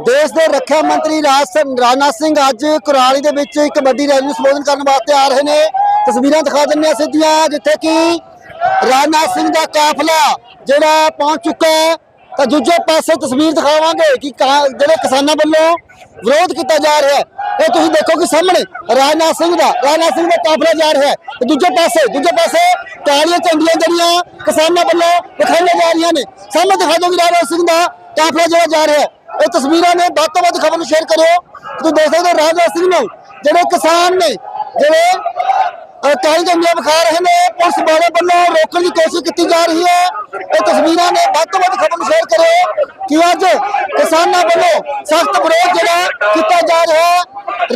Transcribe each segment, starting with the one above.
ਦੇਸ਼ ਦੇ ਰੱਖਿਆ ਮੰਤਰੀ ਰਾਜ ਰਾਜਨਾਥ ਸਿੰਘ ਅੱਜ ਕੁਰਾਲੀ ਦੇ ਵਿੱਚ ਇੱਕ ਵੱਡੀ ਰੈਲੀ ਨੂੰ ਸੰਬੋਧਨ ਕਰਨ ਵਾਸਤੇ ਆ ਰਹੇ ਨੇ। ਤਸਵੀਰਾਂ ਦਿਖਾ ਦਿੰਦੇ ਆ ਸਿੱਧੀਆਂ, ਜਿੱਥੇ ਕਿ ਰਾਜਨਾਥ ਸਿੰਘ ਦਾ ਕਾਫਲਾ ਜਿਹੜਾ ਪਹੁੰਚ ਚੁੱਕਾ ਹੈ। ਤਾਂ ਦੂਜੇ ਪਾਸੇ ਤਸਵੀਰ ਦਿਖਾਵਾਂਗੇ ਕਿ ਕਾ- ਜਿਹੜੇ ਕਿਸਾਨਾਂ ਵੱਲੋਂ ਵਿਰੋਧ ਕੀਤਾ ਜਾ ਰਿਹਾ ਹੈ। ਇਹ ਤੁਸੀਂ ਦੇਖੋ ਕਿ ਸਾਹਮਣੇ ਰਾਜਨਾਥ ਸਿੰਘ ਦਾ ਰਾਜਨਾਥ ਸਿੰਘ ਦਾ ਕਾਫਲਾ ਜਾ ਰਿਹਾ ਹੈ। ਤੇ ਦੂਜੇ ਪਾਸੇ ਦੂਜੇ ਪਾਸੇ ਕਾਲੀਆਂ ਝੰਡੀਆਂ ਜਿਹੜੀਆਂ ਕਿਸਾਨਾਂ ਵੱਲੋਂ ਦਿਖਾਈਆਂ ਜਾ ਰਹੀਆਂ ਨੇ। ਸਾਹਮਣੇ ਦਿਖਾ ਦਿਓ ਕਿ ਰਾਜਨਾਥ ਸਿੰਘ ਦਾ ਕਾਫਲਾ ਜਿਹੜਾ ਜਾ ਰਿਹਾ ਹੈ। ਇਹ ਤਸਵੀਰਾਂ ਨੇ ਵੱਧ ਤੋਂ ਵੱਧ ਖਬਰ ਨੂੰ ਸ਼ੇਅਰ ਕਰਿਓ। ਤੁਸੀਂ ਦੇਖ ਸਕਦੇ ਹੋ ਰਾਜਨਾਥ ਸਿੰਘ ਨੂੰ, ਜਿਹੜੇ ਕਿਸਾਨ ਨੇ, ਜਿਹੜੇ ਅਹ, ਕਾਲੀ ਝੰਡੀਆਂ ਵਿਖਾ ਰਹੇ ਨੇ। ਪੁਲਿਸ ਵਾਲੇ ਵੱਲੋਂ ਰੋਕਣ ਦੀ ਕੋਸ਼ਿਸ਼ ਕੀਤੀ ਜਾ ਰਹੀ ਹੈ। ਇਹ ਤਸਵੀਰਾਂ ਨੇ ਵੱਧ ਤੋਂ ਵੱਧ ਖਬਰ ਸ਼ੇਅਰ ਕਰਿਓ ਕਿ ਅੱਜ ਕਿਸਾਨਾਂ ਵੱਲੋਂ ਸਖਤ ਵਿਰੋਧ ਜਿਹੜਾ ਕੀਤਾ ਜਾ ਰਿਹਾ ਹੈ।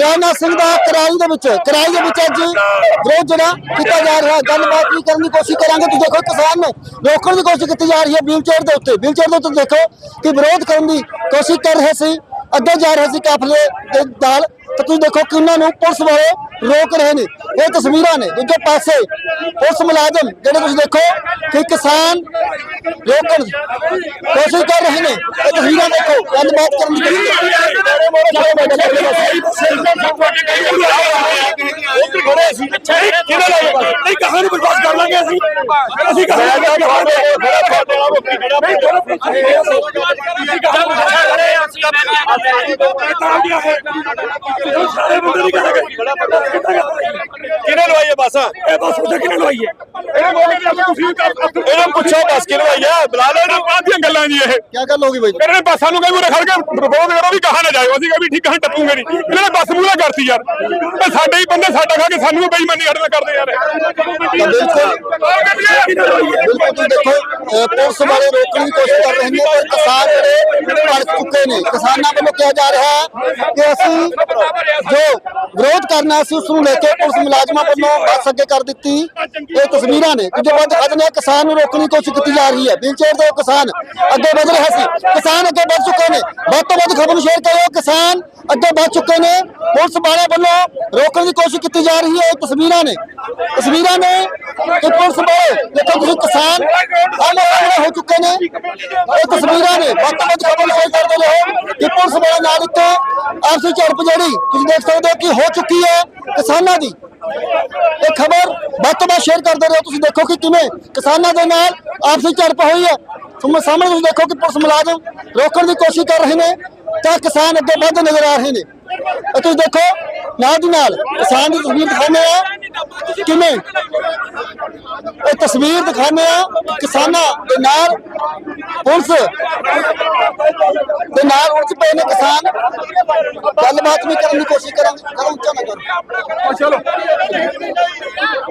ਰਾਜਨਾਥ ਸਿੰਘ ਦਾ ਕਰਾਈ ਦੇ ਵਿੱਚ ਕਰਾਈ ਦੇ ਵਿੱਚ ਅੱਜ ਵਿਰੋਧ ਜਿਹੜਾ ਕੀਤਾ ਜਾ ਰਿਹਾ ਗੱਲਬਾਤ ਵੀ ਕਰਨ ਦੀ ਕੋਸ਼ਿਸ਼ ਕਰਾਂਗੇ। ਤੁਸੀਂ ਦੇਖੋ ਕਿਸਾਨ ਨੇ ਰੋਕਣ ਦੀ ਕੋਸ਼ਿਸ਼ ਕੀਤੀ ਜਾ ਰਹੀ ਹੈ ਵੀਲ ਚੇਅਰ ਦੇ ਉੱਤੇ। ਵੀਲ ਚੇਅਰ ਦੇ ਉੱਤੇ ਦੇਖੋ ਕਿ ਵਿਰੋਧ ਕਰਨ ਦੀ ਕੋਸ਼ਿਸ਼ ਕਰ ਰਹੇ ਸੀ। ਅੱਗੇ ਜਾ ਰਹੇ ਸੀ ਕਾਫਲੇ ਦੇ ਨਾਲ। ਤਾਂ ਤੁਸੀਂ ਦੇਖੋ ਕਿ ਉਹਨਾਂ ਨੂੰ ਪੁਲਿਸ ਵਾਲੇ ਰੋਕ ਰਹੇ ਨੇ। ਇਹ ਤਸਵੀਰਾਂ ਨੇ। ਦੂਜੇ ਪਾਸੇ ਪੁਲਿਸ ਮੁਲਾਜ਼ਮ ਜਿਹੜੇ ਤੁਸੀਂ ਦੇਖੋ ਕਿ ਕਿਸਾਨ ਰੋਕਣ ਦੀ ਕੋਸ਼ਿਸ਼ ਕਰ ਰਹੇ ਨੇ। ਇਹ ਤਸਵੀਰਾਂ ਦੇਖੋ ਗੱਲਬਾਤ ਕਰਨ ਦੀ ਨਹੀਂ ਕਹਾਂ ਨੂੰ। ਬਰਦਾਸ਼ਤ ਕਰ ਲਾਂਗੇ ਅਸੀਂ। ਅਸੀਂ ਕਹਾਂ ਸਾਰੇ ਮੁੰਡੇ ਨਹੀਂ ਕਹਾਂਗੇ ਕਿਹਨੇ ਲਵਾਈਏ ਬਸ ਇਹ ਬਸ ਉਹਦੇ ਕਿਹਨੇ ਲਵਾਈਏ ਇਹਨਾਂ ਪੁੱਛੋ ਬਸ ਕਿਹਨੇ ਲਵਾਈਏ ਬੁਲਾ ਲਓ ਇਹਨਾਂ ਬਾਦੀਆਂ ਗੱਲਾਂ ਜੀ ਇਹ ਕੀ ਗੱਲ ਹੋ ਗਈ ਬਾਈ ਇਹਨਾਂ ਨੇ ਬੱਸਾਂ ਨੂੰ ਕਈ ਮੂਰੇ ਖੜ ਕੇ ਪ੍ਰਪੋਜ਼ ਕਰੋ ਵੀ ਕਹਾਂ ਨਾ ਜਾਇਓ ਅਸੀਂ ਕਹਾਂ ਵੀ ਠੀਕ ਕਹਾਂ ਟੱਪੂਗੇ ਨਹੀਂ ਇਹਨਾਂ ਨੇ ਬੱਸ ਮੂਰੇ ਕਰਤੀ ਯਾਰ ਇਹ ਸਾਡੇ ਹੀ ਬੰਦੇ ਸਾਡਾ ਖਾ ਕੇ ਸਾਨੂੰ ਵੀ ਬੇਈਮਾਨੀ ਸਾਡੇ ਨਾਲ ਕਰਦੇ ਯਾਰ ਤਾਂ ਬਿਲਕੁਲ ਬਿਲਕੁਲ ਤੁਸੀਂ ਦੇਖੋ ਅਹ ਪੁਲਿਸ ਵਾਲੇ ਰੋਕਣ ਦੀ ਕੋਸ਼ਿਸ਼ ਕਰ ਰਹੇ ਨੇ ਪਰ ਕਿਸਾਨ ਜਿਹੜੇ ਭੜਕ ਚੁੱਕੇ ਨੇ ਕਿਸਾਨਾਂ ਵੱਲੋਂ ਕਿਹਾ ਜਾ ਰਿਹਾ ਹੈ ਕਿ ਅਸੀਂ ਜੋ ਵਿਰੋਧ ਕਰਨਾ ਸੀ, ਉਸ ਨੂੰ ਲੈ ਕੇ ਪੁਲਿਸ ਮੁਲਾਜ਼ਮਾਂ ਵੱਲੋਂ ਬੱਸ ਅੱਗੇ ਕਰ ਦਿੱਤੀ। ਇਹ ਤਸਵੀਰਾਂ ਨੇ ਕਿ ਵੱਧ ਖੜ ਕਿਸਾਨ ਨੂੰ ਰੋਕਣ ਦੀ ਕੋਸ਼ਿਸ਼ ਕੀਤੀ ਜਾ ਰਹੀ ਹੈ ਵੀਲਚੇਅਰ ਦੇ ਕਿਸਾਨ ਅੱਗੇ ਵਧ ਰਿਹਾ ਸੀ। ਕਿਸਾਨ ਅੱਗੇ ਵੱਧ ਚੁੱਕੇ ਨੇ। ਵੱਧ ਤੋਂ ਵੱਧ ਖਬਰ ਨੂੰ ਸ਼ੇਅਰ ਕਰੋ ਕਿਸਾਨ ਅੱਗੇ ਵੱਧ ਚੁੱਕੇ ਨੇ। ਪੁਲਿਸ ਵਾਲਿਆਂ ਵੱਲੋਂ ਰੋਕਣ ਦੀ ਕੋਸ਼ਿਸ਼ ਕੀਤੀ ਜਾ ਰਹੀ ਹੈ, ਇਹ ਤਸਵੀਰਾਂ ਨੇ। ਤਸਵੀਰਾਂ ਨੇ ਕਿ ਪੁਲਿਸ ਵਾਲੇ, ਦੇਖੋ ਤੁਸੀਂ ਕਿਸਾਨ ਆਮੋ ਹੋ ਚੁੱਕੇ ਨੇ। ਇਹ ਤਸਵੀਰਾਂ ਨੇ। ਵੱਧ ਤੋਂ ਵੱਧ ਖਬਰ ਸ਼ੇਅਰ ਕਰਦੇ ਰਹੋ ਕਿ ਪੁਲਿਸ ਵਾਲੇ ਨਾਲ ਇੱਕ ਆਪਸੀ ਝੜਪ ਜਿਹੜੀ ਤੁਸੀਂ ਦੇਖ ਸਕਦੇ ਹੋ ਕਿ ਹੋ ਚੁੱਕੀ ਹੈ ਕਿਸਾਨਾਂ ਦੀ। ਇਹ ਖਬਰ ਵੱਧ ਤੋਂ ਵੱਧ ਸ਼ੇਅਰ ਕਰਦੇ ਰਹੋ। ਤੁਸੀਂ ਦੇਖੋ ਕਿ ਕਿਵੇਂ ਕਿਸਾਨਾਂ ਦੇ ਨਾਲ ਆਪਸੀ ਝੜਪ ਹੋਈ ਹੈ। ਤੁਹਾਨੂੰ ਸਾਹਮਣੇ ਤੁਸੀਂ ਦੇਖੋ ਕਿ ਪੁਲਿਸ ਮੁਲਾਜ਼ਮ ਰੋਕਣ ਦੀ ਕੋਸ਼ਿਸ਼ ਕਰ ਰਹੇ ਨੇ ਤਾਂ ਕਿਸਾਨ ਅੱਗੇ ਵੱਧ ਨਜ਼ਰ ਆ ਰਹੇ ਨੇ। ਇਹ ਤੁਸੀਂ ਦੇਖੋ ਨਾਲ ਦੀ ਨਾਲ ਕਿਸਾਨ ਦੀ ਤਸਵੀਰ ਦਿਖਾਉਂਦੇ ਆ ਕਿਵੇਂ? ਇਹ ਤਸਵੀਰ ਦਿਖਾਉਂਦੇ ਆ ਕਿਸਾਨਾਂ ਦੇ ਨਾਲ ਪੁਲਿਸ ਦੇ ਨਾਲ ਉੱਚ ਪਏ ਨੇ ਕਿਸਾਨ। ਗੱਲਬਾਤ ਵੀ ਕਰਨ ਦੀ ਕੋਸ਼ਿਸ਼ ਕਰਾਂਗੇ ਕਰੋ ਉੱਚਾ ਨਾ ਕਰੋ। ਚਲੋ।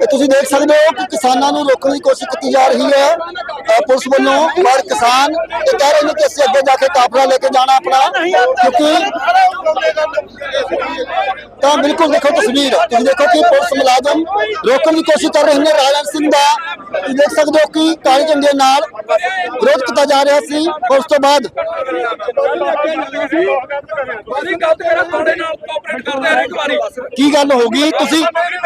ਇਹ ਤੁਸੀਂ ਦੇਖ ਸਕਦੇ ਹੋ ਕਿ ਕਿਸਾਨਾਂ ਨੂੰ ਰੋਕਣ ਦੀ ਕੋਸ਼ਿਸ਼ ਕੀਤੀ ਜਾ ਰਹੀ ਹੈ। ਪੁਲਿਸ ਵੱਲੋਂ ਪਰ ਕਿਸਾਨ ਇਹ ਕਹਿ ਰਹੇ ਨੇ ਕਿ ਅਸੀਂ ਅੱਗੇ ਜਾ ਕੇ ਕਾਫਲਾ ਲੈ ਕੇ ਜਾਣਾ ਆਪਣਾ ਕਿਉਂਕਿ ਤਾਂ ਬਿਲਕੁਲ ਦੇਖੋ ਤਸਵੀਰ, ਤੁਸੀਂ ਦੇਖੋ ਕਿ ਪੁਲਿਸ ਮੁਲਾਜ਼ਮ ਰੋਕਣ ਦੀ ਕੋਸ਼ਿਸ਼ ਕਰ ਰਹੇ ਨੇ ਰਾਜਨ ਸਿੰਘ ਦਾ ਤੁਸੀਂ ਦੇਖ ਸਕਦੇ ਹੋ ਕਿ ਕਾਲੀ ਝੰਡੇ ਨਾਲ ਵਿਰੋਧ ਕੀਤਾ ਜਾ ਰਿਹਾ ਸੀ ਉਸ ਤੋਂ ਬਾਅਦ ਕੀ ਗੱਲ ਹੋ ਗਈ? ਤੁਸੀਂ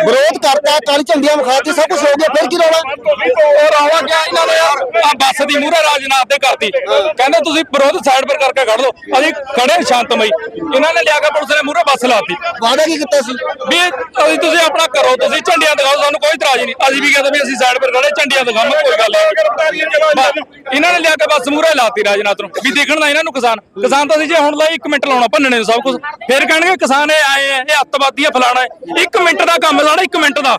ਵਿਰੋਧ ਕਰਤਾ ਕਾਲੀ ਝੰਡੀਆਂ ਵਿਖਾਤੀ ਸਭ ਕੁਝ ਹੋ ਗਿਆ ਫਿਰ ਕੀ ਰੌਲਾ ਉਹ ਰੌਲਾ ਕਿਆ ਇਹਨਾਂ ਨੇ ਯਾਰ? ਆ ਬੱਸ ਦੀ ਮੂਹਰੇ ਰਾਜਨਾਥ ਦੇ ਕਰਤੀ। ਕਹਿੰਦੇ ਤੁਸੀਂ ਵਿਰੋਧ ਸਾਈਡ ਪਰ ਕਰਕੇ ਖੜ ਲਓ ਅਸੀਂ ਖੜੇ ਸ਼ਾਂਤਮਈ। ਇਹਨਾਂ ਨੇ ਲਿਆ ਕੇ ਪੁਲਿਸ ਨੇ ਮੂਹਰੇ ਬੱਸ ਲਾਤੀ। ਵਾਅਦਾ ਕੀ ਕੀਤਾ ਸੀ? ਵੀ ਤੁਸੀਂ ਆਪਣਾ ਕਰੋ ਤੁਸੀਂ ਝੰਡੀਆਂ ਦਿਖਾਓ ਸਾਨੂੰ ਕੋਈ ਇਤਰਾਜ਼ ਨਹੀਂ। ਅਸੀਂ ਵੀ ਕਹਿੰਦੇ ਵੀ ਅਸੀਂ ਸਾਈਡ ਪਰ ਖੜੇ ਝੰਡੀਆਂ ਦਿਖਾਵਾਂ ਕੋਈ ਗੱਲ ਨਹੀਂ। ਇਹਨਾਂ ਨੇ ਲਿਆ ਕੇ ਬੱਸ ਮੂਹਰੇ ਲਾਤੀ ਰਾਜਨਾਥ ਨੂੰ, ਵੀ ਦੇਖਣ ਦਾ ਇਹਨਾਂ ਨੂੰ ਕਿਸਾਨ। ਕਿਸਾਨ ਤਾਂ ਅਸੀਂ ਜੇ ਹੁਣ ਲਾਈ 1 ਮਿੰਟ ਲਾਉਣਾ, ਭੰਨਣੇ ਨੂੰ ਸਭ ਕੁਝ ਫਿਰ ਕਹਿਣਗੇ ਕਿਸਾਨ ਇਹ ਆਏ ਆ, ਇਹ ਅੱਤਵਾਦੀ ਆ, ਫਲਾਣਾ ਹੈ। 1 ਮਿੰਟ ਦਾ ਕੰਮ ਲਾਣਾ 1 ਮਿੰਟ ਦਾ,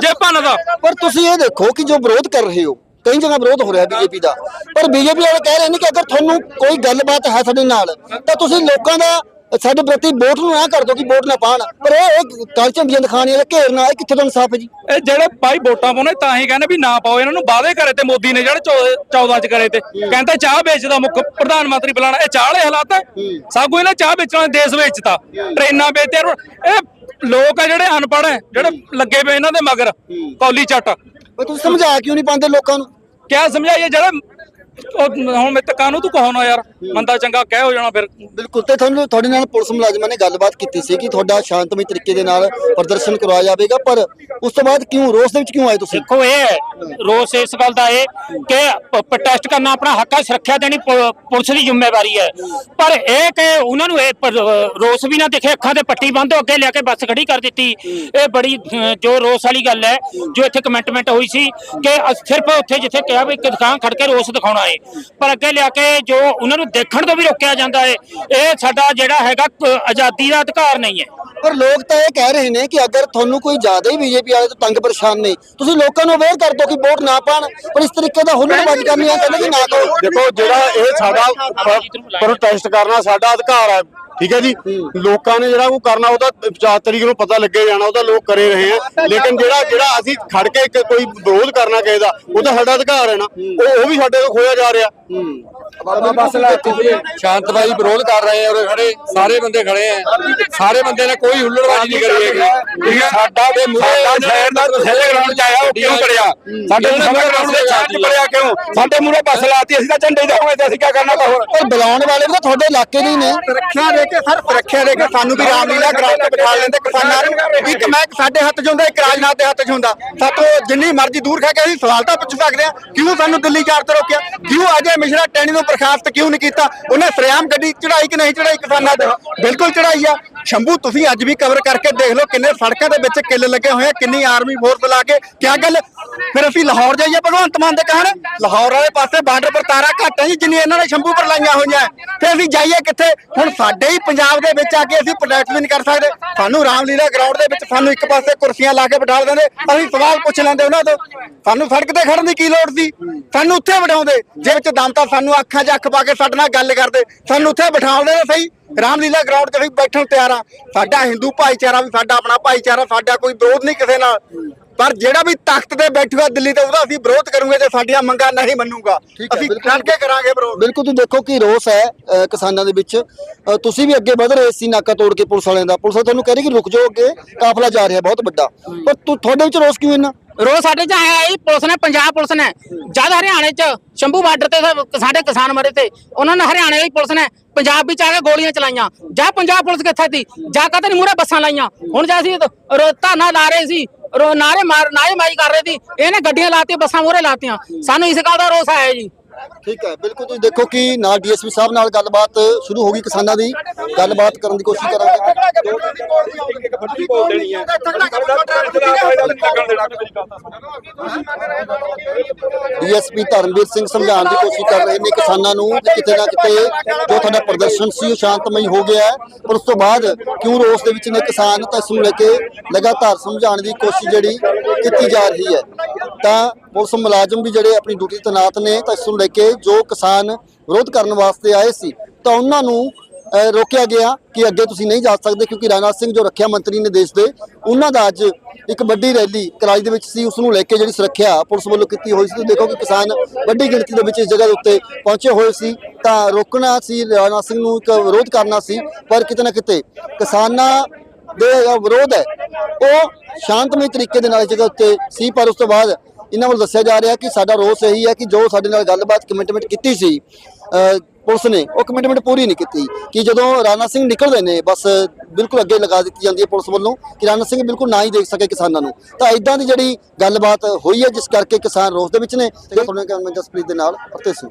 ਜੇ ਭੰਨਦਾ। ਪਰ ਤੁਸੀਂ ਇਹ ਦੇਖੋ ਕਿ ਜੋ ਵਿਰੋਧ ਕਰ ਰਹੇ ਹੋ, ਕਈ ਜਗ੍ਹਾ ਵਿਰੋਧ ਹੋ ਰਿਹਾ ਬੀਜੇਪੀ ਦਾ। ਪਰ ਬੀਜੇਪੀ ਵਾਲੇ ਕਹਿ ਰਹੇ ਨੇ ਕਿ ਅਗਰ ਤੁਹਾਨੂੰ ਕੋਈ ਗੱਲਬਾਤ ਹੈ ਸਾਡੇ ਨਾਲ, ਤਾਂ ਤੁਸੀਂ ਲੋਕਾਂ ਦਾ ਸਾਡੇ ਪ੍ਰਤੀ ਵੋਟ ਨੂੰ ਨਾ ਕਰ ਦਿਓ ਕਿ ਵੋਟ ਨਾ ਪਾਣ। ਪਰ ਇਹ ਇਹ ਕਾਲ ਝੰਡੀਆਂ ਦਿਖਾਣੀਆਂ ਘੇਰਨਾ ਇਹ ਕਿੱਥੇ ਤੋਂ ਇਨਸਾਫ ਹੈ ਜੀ? ਇਹ ਜਿਹੜੇ ਭਾਈ ਵੋਟਾਂ ਪਾਉਣੇ ਤਾਂ ਹੀ ਕਹਿੰਦੇ ਵੀ ਨਾ ਪਾਓ ਇਹਨਾਂ ਨੂੰ ਵਾਅਦੇ ਕਰੇ ਤੇ ਮੋਦੀ ਨੇ ਜਿਹੜੇ 14 ਚ ਕਰੇ ਤੇ। ਕਹਿੰਦਾ ਚਾਹ ਵੇਚਦਾ ਮੁੱਖ ਪ੍ਰਧਾਨ ਮੰਤਰੀ ਬੁਲਾਣਾ ਇਹ ਚਾਹ ਵਾਲੇ ਹਾਲਾਤ ਹੈ। ਸਾਗੂ ਇਹਨੇ ਚਾਹ ਵੇਚਣਾ ਦੇਸ਼ ਵੇਚਤਾ। ਟ੍ਰੇਨਾਂ ਵੇਚਦੇ ਇਹ ਲੋਕ ਆ ਜਿਹੜੇ ਅਨਪੜ੍ਹ ਹੈ ਜਿਹੜੇ ਲੱਗੇ ਪਏ ਇਹਨਾਂ ਦੇ ਮਗਰ ਕੌਲੀ ਚੱਟ। ਤੁਸੀਂ ਸਮਝਾ ਕਿਉਂ ਨਹੀਂ ਪਾਉਂਦੇ ਲੋਕਾਂ ਨੂੰ? ਕਿਆ ਸਮਝਾਈਏ ਜਿਹੜੇ ਉਹ ਹੁਣ ਮੈਂ ਤਾਂ ਕਾਨੂੰ ਤੂੰ ਕਹੋ ਨਾ ਯਾਰ? ਮੰਦਾ ਚੰਗਾ ਕਹਿ ਹੋ ਜਾਣਾ ਫਿਰ। ਬਿਲਕੁਲ ਤੇ ਤੁਹਾਨੂੰ ਤੁਹਾਡੇ ਨਾਲ ਪੁਲਿਸ ਮੁਲਾਜ਼ਮਾਂ ਨੇ ਗੱਲਬਾਤ ਕੀਤੀ ਸੀ ਕਿ ਤੁਹਾਡਾ ਸ਼ਾਂਤਮਈ ਤਰੀਕੇ ਦੇ ਨਾਲ ਪ੍ਰਦਰਸ਼ਨ ਕਰਵਾਇਆ ਜਾਵੇਗਾ ਪਰ ਉਸ ਤੋਂ ਬਾਅਦ ਕਿਉਂ ਰੋਸ ਦੇ ਵਿੱਚ ਕਿਉਂ ਆਏ ਤੁਸੀਂ? ਦੇਖੋ ਇਹ ਰੋਸ ਇਸ ਗੱਲ ਦਾ ਇਹ ਕਿ ਪ੍ਰੋਟੈਸਟ ਕਰਨਾ ਆਪਣਾ ਹੱਕ ਹੈ ਸੁਰੱਖਿਆ ਦੇਣੀ ਪੁਲਿਸ ਦੀ ਜ਼ਿੰਮੇਵਾਰੀ ਹੈ। ਪਰ ਇਹ ਕਿ ਉਹਨਾਂ ਨੂੰ ਇਹ ਰੋਸ ਵੀ ਨਾ ਦਿਖੇ ਅੱਖਾਂ ਤੇ ਪੱਟੀ ਬੰਦ ਹੋ ਅੱਗੇ ਲਿਆ ਕੇ ਬੱਸ ਖੜੀ ਕਰ ਦਿੱਤੀ। ਇਹ ਬੜੀ ਜੋ ਰੋਸ ਵਾਲੀ ਗੱਲ ਹੈ ਜੋ ਇੱਥੇ ਕਮੈਂਟਮੈਂਟ ਹੋਈ ਸੀ ਕਿ ਸਿਰਫ ਉੱਥੇ ਜਿੱਥੇ ਕਿਹਾ ਵੀ ਇੱਕ ਦੁਕਾਨ ਖੜ ਕੇ ਰੋਸ ਦਿਖਾਉਣਾ ਹੈ। ਪਰ ਅੱਗੇ ਲਿਆ ਕੇ ਜੋ ਉਹਨਾਂ ਨੂੰ ਦੇਖਣ ਤੋਂ ਵੀ ਰੋਕਿਆ ਜਾਂਦਾ ਹੈ ਇਹ ਸਾਡਾ ਜਿਹੜਾ ਹੈਗਾ ਆਜ਼ਾਦੀ ਦਾ ਅਧਿਕਾਰ ਨਹੀਂ ਹੈ। ਪਰ ਲੋਕ ਤਾਂ ਇਹ ਕਹਿ ਰਹੇ ਨੇ ਕਿ ਅਗਰ ਤੁਹਾਨੂੰ ਕੋਈ ਜ਼ਿਆਦਾ ਹੀ ਬੀਜੇਪੀ ਵਾਲੇ ਤੋਂ ਤੰਗ ਪਰੇਸ਼ਾਨ ਨੇ ਤੁਸੀਂ ਲੋਕਾਂ ਨੂੰ ਅਵੇਅਰ ਕਰ ਦਿਓ ਕਿ ਵੋਟ ਨਾ ਪਾਣ ਪਰ ਇਸ ਤਰੀਕੇ ਦਾ ਹੁਲੜਬਾਜ਼ੀ ਕਰਨੀ ਆ ਕਹਿੰਦੇ ਕਿ ਨਾ ਕਰੋ। ਦੇਖੋ ਜਿਹੜਾ ਇਹ ਸਾਡਾ ਪ੍ਰੋਟੈਸਟ ਕਰਨਾ ਸਾਡਾ ਅਧਿਕਾਰ ਹੈ ਠੀਕ ਹੈ ਜੀ? ਲੋਕਾਂ ਨੇ ਜਿਹੜਾ ਉਹ ਕਰਨਾ ਉਹਦਾ 4 ਤਰੀਕ ਨੂੰ ਪਤਾ ਲੱਗੇ ਜਾਣਾ ਉਹਦਾ ਲੋਕ ਕਰੇ ਰਹੇ ਆ। ਲੇਕਿਨ ਜਿਹੜਾ ਜਿਹੜਾ ਅਸੀਂ ਖੜ ਕੇ ਇੱਕ ਕੋਈ ਵਿਰੋਧ ਕਰਨਾ ਕਿਸੇ ਦਾ ਉਹ ਤਾਂ ਸਾਡਾ ਅਧਿਕਾਰ ਹੈ ਨਾ। ਉਹ ਉਹ ਵੀ ਸਾਡੇ ਤੋਂ ਖੋਇਆ ਜਾ ਰਿਹਾ। ਸ਼ਾਂਤਮਈ ਵਿਰੋਧ ਕਰ ਰਹੇ ਆ ਉਰੇ ਖੜੇ। ਸਾਰੇ ਬੰਦੇ ਖੜੇ ਆ। ਸਾਰੇ ਬੰਦੇ ਨੇ ਕੋਈ ਹੁੱਲੜਬਾਜ਼ੀ ਨਹੀਂ ਕਰੀ ਹੈਗੀ। ਠੀਕ ਹੈ। ਸਾਡਾ ਦੇ ਮੂਹਰੇ ਸ਼ਹਿਰ ਦਾ ਥੱਲੇ ਗਰਾਊਂਡ ਚ ਆਇਆ ਉਹ ਕਿਉਂ ਪੜਿਆ ਸਾਡੇ ਮੂਹਰੇ ਗਰਾਊਂਡ ਦੇ ਛੱਡ ਪੜਿਆ ਕਿਉਂ? ਸਾਡੇ ਮੂਹਰੇ ਬੱਸ ਲਾਤੀ ਅਸੀਂ ਤਾਂ ਝੰਡੇ ਦੇਵਾਂਗੇ ਤੇ ਅਸੀਂ ਕੀ ਕਰਨਾ ਤਾਂ ਹੋਰ? ਪਰ ਬੁਲਾਉਣ ਵਾਲੇ ਵੀ ਤਾਂ ਤੁਹਾਡੇ ਇਲਾਕੇ ਦੇ ਹੀ ਨੇ। ਸੁਰੱਖਿਆ ਦੇ ਕੇ ਸਰ ਸੁਰੱਖਿਆ ਦੇ ਕੇ ਸਾਨੂੰ ਵੀ ਰਾਮਲੀਲਾ ਗਰਾਊਂਡ ਤੇ ਬਿਠਾ ਲੈਂਦੇ ਕਿਸਾਨਾਂ ਨੂੰ। ਇੱਕ ਮੈਕ ਸਾਡੇ ਹੱਥ 'ਚ ਹੁੰਦਾ ਇੱਕ ਰਾਜਨਾਥ ਦੇ ਹੱਥ 'ਚ ਹੁੰਦਾ। ਸਾਤੋਂ ਜਿੰਨੀ ਮਰਜ਼ੀ ਦੂਰ ਖਾ ਕੇ ਅਸੀਂ ਸਵਾਲ ਤਾਂ ਪੁੱਛ ਸਕਦੇ ਆ ਕਿਉਂ ਸਾਨੂੰ ਦਿੱਲੀ ਜਾਣ ਤੋਂ ਰੋਕਿਆ? ਕਿਉਂ ਅਜੇ ਮਿਸ਼ਰਾ ਟੈਣੀ ਨੂੰ ਬਰਖਾਸਤ ਕਿਉਂ ਨਹੀਂ ਕੀਤਾ? ਉਹਨੇ ਸਰਿਆਮ ਗੱਡੀ ਚੜਾਈ ਕਿ ਨਹੀਂ ਚੜਾਈ ਕਿਸਾਨਾਂ ਦੇ? ਬਿਲਕੁਲ ਚੜਾਈ ਆ। ਸ਼ੰਭੂ, ਤੁਸੀਂ ਅੱਜ ਵੀ ਕਵਰ ਕਰਕੇ ਦੇਖ ਲਓ ਕਿੰਨੇ ਸੜਕਾਂ ਦੇ ਵਿੱਚ ਕਿੱਲ ਲੱਗੇ ਹੋਏ ਆ, ਕਿੰਨੀ ਆਰਮੀ ਫੋਰਸ ਲਾ ਕੇ। ਕਿਆ ਗੱਲ? ਫਿਰ ਅਸੀਂ ਲਾਹੌਰ ਜਾਈਏ ਭਗਵੰਤ ਮਾਨ ਦੇ ਕਹਿਣ, ਲਾਹੌਰ ਵਾਲੇ ਪਾਸੇ ਬਾਰਡਰ ਪਰ ਤਾਰਾ ਘੱਟ ਹੈ ਜੀ ਜਿੰਨੀ ਇਹਨਾਂ ਨੇ ਸ਼ੰਭੂ ਪਰ ਲਾਈਆਂ ਹੋਈਆਂ। ਹੈ। ਤੇ ਅਸੀਂ ਜਾਈਏ ਕਿੱਥੇ? ਹੁਣ ਸਾਡੇ ਹੀ ਪੰਜਾਬ ਦੇ ਵਿੱਚ ਆ ਕੇ ਅਸੀਂ ਪ੍ਰੋਟੈਸਟ ਵੀ ਨਹੀਂ ਕਰ ਸਕਦੇ। ਸਾਨੂੰ ਰਾਮਲੀਲਾ ਗਰਾਊਂਡ ਦੇ ਵਿੱਚ ਸਾਨੂੰ ਇੱਕ ਪਾਸੇ ਕੁਰਸੀਆਂ ਲਾ ਕੇ ਬਿਠਾ ਦਿੰਦੇ, ਅਸੀਂ ਸਵਾਲ ਪੁੱਛ ਲੈਂਦੇ ਉਹਨਾਂ ਤੋਂ। ਸਾਨੂੰ ਸੜਕ ਤੇ ਖੜਨ ਦੀ ਕੀ ਲੋੜ ਸੀ? ਸਾਨੂੰ ਉੱਥੇ ਬਿਠਾਉਂਦੇ, ਜੇ ਵਿੱਚ ਦਮ ਤਾਂ ਸਾਨੂੰ ਅੱਖਾਂ 'ਚ ਅੱਖ ਪਾ ਕੇ ਸਾਡੇ ਨਾਲ ਗੱਲ ਕਰਦੇ। ਸਾਨੂੰ ਉੱਥੇ ਬਿਠਾਉਂਦੇ ਨੇ ਸਹੀ। ਰਾਮਲੀਲਾ ਗਰਾਊਂਡ 'ਤੇ ਅਸੀਂ ਬੈਠਣ ਤਿਆਰ ਆ ਸਾਡਾ ਹਿੰਦੂ ਭਾਈਚਾਰਾ ਵੀ ਸਾਡਾ ਆਪਣਾ ਭਾਈਚਾਰਾ, ਸਾਡਾ ਕੋਈ ਵਿਰੋਧ ਨਹੀਂ ਕਿਸੇ ਨਾਲ। ਪਰ ਜਿਹੜਾ ਵੀ ਤਖਤ ਤੇ ਬੈਠੂਗਾ ਦਿੱਲੀ ਤੇ ਉਹਦਾ ਅਸੀਂ ਵਿਰੋਧ ਕਰੂਗੇ ਤੇ ਸਾਡੀਆਂ ਮੰਗਾਂ ਨਹੀਂ ਮੰਨੂਗਾ। ਹੈ, ਅਸੀਂ। ਡਟ ਕੇ ਕਰਾਂਗੇ ਵਿਰੋਧ। ਬਿਲਕੁਲ ਤੁਸੀਂ ਦੇਖੋ ਕਿ ਰੋਸ ਹੈ ਕਿਸਾਨਾਂ ਦੇ ਵਿੱਚ। ਤੁਸੀਂ ਵੀ ਅੱਗੇ ਵਧ ਰਹੇ ਸੀ ਨਾਕਾ ਤੋੜ ਕੇ ਪੁਲਿਸ ਵਾਲਿਆਂ ਦਾ। ਪੁਲਿਸ ਤੁਹਾਨੂੰ ਕਹਿ ਰਹੀ ਕਿ ਰੁਕ ਜਾਓ ਅੱਗੇ ਕਾਫਲਾ ਜਾ ਰਿਹਾ ਬਹੁਤ ਵੱਡਾ। ਪਰ ਤੁ- ਤੁਹਾਡੇ ਵਿੱਚ ਰੋਸ ਕਿਉਂ ਇੰਨਾ? ਰੋਜ਼ ਸਾਡੇ ਚ ਆਇਆ ਜੀ ਪੁਲਿਸ ਨੇ ਪੰਜਾਬ ਪੁਲਿਸ ਨੇ। ਜਦ ਹਰਿਆਣੇ ਚ ਸ਼ੰਭੂ ਬਾਰਡਰ ਤੇ ਸਾਡੇ ਕਿਸਾਨ ਮਰੇ ਤੇ ਉਹਨਾਂ ਨੇ ਹਰਿਆਣੇ ਦੀ ਪੁਲਿਸ ਨੇ ਪੰਜਾਬ ਵਿੱਚ ਆ ਕੇ ਗੋਲੀਆਂ ਚਲਾਈਆਂ। ਜਾਂ ਪੰਜਾਬ ਪੁਲਿਸ ਕਿੱਥੇ ਸੀ? ਜਾਂ ਕਦੇ ਨਹੀਂ ਮੂਰੇ ਬੱਸਾਂ ਲਾਈਆਂ। ਹੁਣ ਜੇ ਅਸੀਂ ਧਰਨਾ ਲਾ ਰਹੇ ਸੀ ਰੋ- ਨਾਰੇ ਮਾਰ ਨਾਰੇ ਮਾਈ ਕਰ ਰਹੇ ਸੀ। ਇਹਨੇ ਗੱਡੀਆਂ ਲਾਤੀਆਂ ਬੱਸਾਂ ਮੂਰੇ ਲਾਤੀਆਂ। ਸਾਨੂੰ ਇਸ ਗੱਲ ਦਾ ਰੋਸ ਆਇਆ ਜੀ। ਠੀਕ ਹੈ ਬਿਲਕੁਲ ਤੁਸੀਂ ਦੇਖੋ ਕਿ ਨਾਲ ਡੀਐਸਪੀ ਸਾਹਿਬ ਨਾਲ ਗੱਲਬਾਤ ਸ਼ੁਰੂ ਹੋ ਗਈ ਕਿਸਾਨਾਂ ਦੀ। ਗੱਲਬਾਤ ਕਰਨ ਦੀ ਕੋਸ਼ਿਸ਼ ਕਰਾਂਗੇ। ਡੀਐਸਪੀ ਧਰਮਵੀਰ ਸਿੰਘ ਸਮਝਾਉਣ ਦੀ ਕੋਸ਼ਿਸ਼ ਕਰ ਰਹੇ ਨੇ ਕਿਸਾਨਾਂ ਨੂੰ ਕਿ ਕਿਤੇ ਨਾ ਕਿਤੇ ਜੋ ਤੁਹਾਡਾ ਪ੍ਰਦਰਸ਼ਨ ਸੀ ਉਹ ਸ਼ਾਂਤਮਈ ਹੋ ਗਿਆ ਹੈ। ਪਰ ਉਸ ਤੋਂ ਬਾਅਦ ਕਿਉਂ ਰੋਸ ਦੇ ਵਿੱਚ ਨੇ ਕਿਸਾਨ? ਤਾਂ ਇਸ ਨੂੰ ਲੈ ਕੇ ਲਗਾਤਾਰ ਸਮਝਾਉਣ ਦੀ ਕੋਸ਼ਿਸ਼ ਜਿਹੜੀ ਕੀਤੀ ਜਾ ਰਹੀ ਹੈ। ਤਾਂ ਪੁਲਿਸ ਮੁਲਾਜ਼ਮ ਵੀ ਜਿਹੜੇ ਆਪਣੀ ਡਿਊਟੀ ਤੈਨਾਤ ਨੇ, ਤਾਂ ਇਸ ਨੂੰ ਲੈ ਕੇ ਜੋ ਕਿਸਾਨ ਵਿਰੋਧ ਕਰਨ ਵਾਸਤੇ ਆਏ ਸੀ, ਤਾਂ ਉਹਨਾਂ ਨੂੰ ਰੋਕਿਆ ਗਿਆ ਕਿ ਅੱਗੇ ਤੁਸੀਂ ਨਹੀਂ ਜਾ ਸਕਦੇ ਕਿਉਂਕਿ ਰਾਜਨਾਥ ਸਿੰਘ ਜੋ ਰੱਖਿਆ ਮੰਤਰੀ ਨੇ ਦੇਸ਼ ਦੇ, ਉਹਨਾਂ ਦਾ ਅੱਜ ਇੱਕ ਵੱਡੀ ਰੈਲੀ ਕਰਾਲੀ ਦੇ ਵਿੱਚ ਸੀ, ਉਸ ਨੂੰ ਲੈ ਕੇ ਜਿਹੜੀ ਸੁਰੱਖਿਆ ਪੁਲਿਸ ਵੱਲੋਂ ਕੀਤੀ ਹੋਈ ਸੀ, ਤੁਸੀਂ ਦੇਖੋ ਕਿ ਕਿਸਾਨ ਵੱਡੀ ਗਿਣਤੀ ਦੇ ਵਿੱਚ ਇਸ ਜਗ੍ਹਾ ਦੇ ਉੱਤੇ ਪਹੁੰਚੇ ਹੋਏ ਸੀ, ਤਾਂ ਰੋਕਣਾ ਸੀ, ਰਾਜਨਾਥ ਸਿੰਘ ਨੂੰ ਇੱਕ ਵਿਰੋਧ ਕਰਨਾ ਸੀ, ਪਰ ਕਿਤੇ ਨਾ ਕਿਤੇ ਕਿਸਾਨਾਂ ਦੇ ਵਿਰੋਧ ਹੈ, ਉਹ ਸ਼ਾਂਤਮਈ ਤਰੀਕੇ ਦੇ ਨਾਲ ਇਸ ਜਗ੍ਹਾ ਉੱਤੇ ਸੀ, ਪਰ ਉਸ ਤੋਂ ਬਾਅਦ ਇਹਨਾਂ ਵੱਲ ਦੱਸਿਆ ਜਾ ਰਿਹਾ ਕਿ ਸਾਡਾ ਰੋਸ ਇਹੀ ਹੈ ਕਿ ਜੋ ਸਾਡੇ ਨਾਲ ਗੱਲਬਾਤ ਕਮਿਟਮੈਂਟ ਕੀਤੀ ਸੀ ਪੁਲਿਸ ਨੇ, ਉਹ ਕਮਿਟਮੈਂਟ ਪੂਰੀ ਨਹੀਂ ਕੀਤੀ। ਕਿ ਜਦੋਂ ਰਾਣਾ ਸਿੰਘ ਨਿਕਲਦੇ ਨੇ, ਬਸ ਬਿਲਕੁਲ ਅੱਗੇ ਲਗਾ ਦਿੱਤੀ ਜਾਂਦੀ ਹੈ ਪੁਲਿਸ ਵੱਲੋਂ ਕਿ ਰਾਣਾ ਸਿੰਘ ਬਿਲਕੁਲ ਨਾ ਹੀ ਦੇਖ ਸਕੇ ਕਿਸਾਨਾਂ ਨੂੰ। ਤਾਂ ਇਦਾਂ ਦੀ ਜਿਹੜੀ ਗੱਲਬਾਤ ਹੋਈ ਹੈ, ਜਿਸ ਕਰਕੇ ਕਿਸਾਨ ਰੋਸ ਦੇ ਵਿੱਚ ਨੇ, ਤੇ ਤੁਹਾਨੂੰ ਕੈਮਰਾ ਜਸਪ੍ਰੀਤ ਦੇ ਨਾਲ ਫਤਿਹ ਸੀ